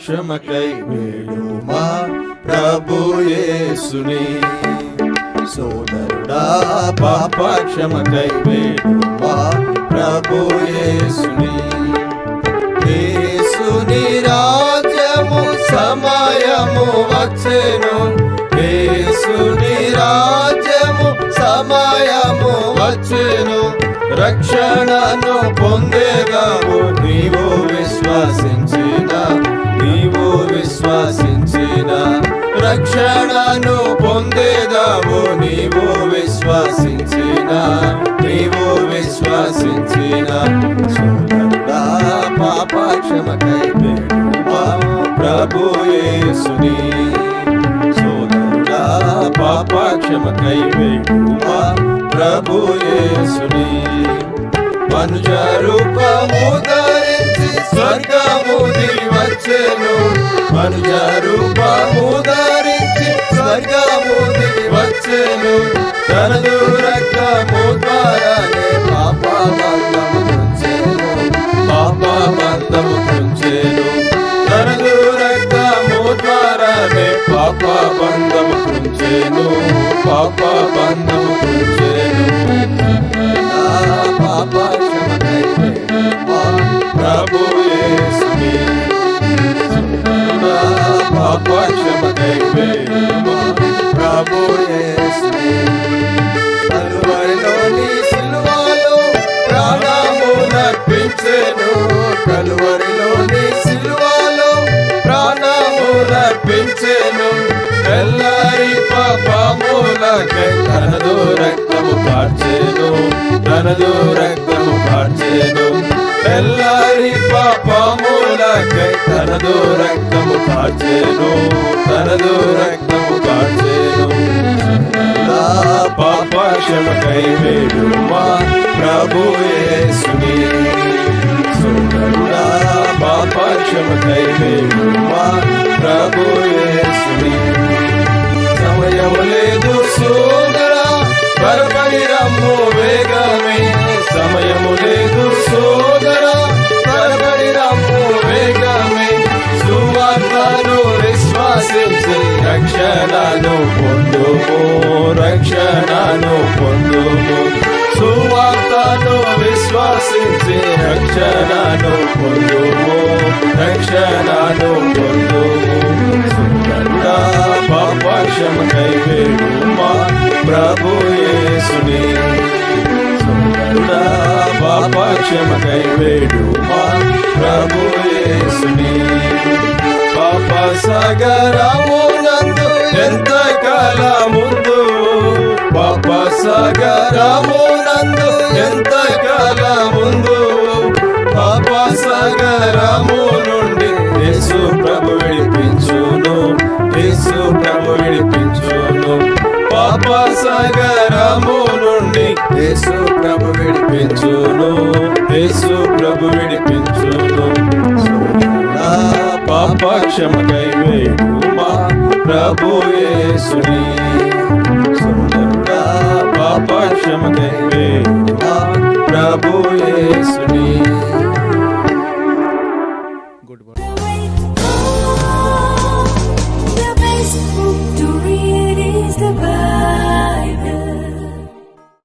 క్షమకై వేడుమా ప్రభుయేసుని సోదరుడా పాప క్షమకై వేడుమా ప్రభుయేసుని యేసుని. రాజ్యము సమయము వచ్చెను. యేసుని రాజ్యము సమయము వచ్చెను. రక్షణను పొందే రక్షణను పొందేదాము. నీవు విశ్వసించిన నీవు విశ్వసించిన. పాప క్షమకై ప్రభు యేసుని. సోదరుడా పాప క్షమకై ప్రభు యేసుని. మనుజ రూపము ధరించి స్వర్గము వచ్చెను. మనుజ రూపము ధరించి స్వర్గము వచ్చెను. తనదు రక్తము ద్వారానే పాప బంధము తుంచెను పాప బంధము తుంచెను తనదు రక్తము ద్వారానే పాప బంధము తుంచెను పాప బంధము తుంచెను పాప క్షమకై ప్రభు యేసుని. పాప క్షమకై వేడుమా ప్రభు యేసుని కలువరిలోని సిలువలో ప్రాణము నర్పించెను కలువరిలోని సిలువలో ప్రాణము నర్పించెను ఎల్లరి పాపములకై తనదు రక్తము కార్చెను తనదు రక్తము కార్చెను ఎల్లరి పాపములకై తనదు రక్తము కార్చెను తనదు రక్తము పాప వేడుమా ప్రభుయేసుని సుందరుడా పాప క్షమకై వేడుమా ప్రభుయేసుని సమయం లేదు సోదరా పరపరి రమ్ము వేగా. రక్షణను పొందుము రక్షణను పొందుము. సువార్తను విశ్వాసించి రక్షణను పొందుము రక్షణను పొందుము. సుందరుడా పాప వేడుమా ప్రభు యేసుని. సుందరుడా పాప వేడుమా ప్రభు యేసుని. సాగరమునందు ఎంత కాలముందు. పాప సాగరము నుండి యేసు ప్రభు విడిపించును యేసు ప్రభు విడిపించును. పాప సాగరము నుండి యేసు ప్రభు విడిపించును యేసు ప్రభు విడిపించును. పాప క్షమ క్షమకై వేడుమా ప్రభు యేసుని. పాప క్షమకై వేడుమా ప్రభు యేసుని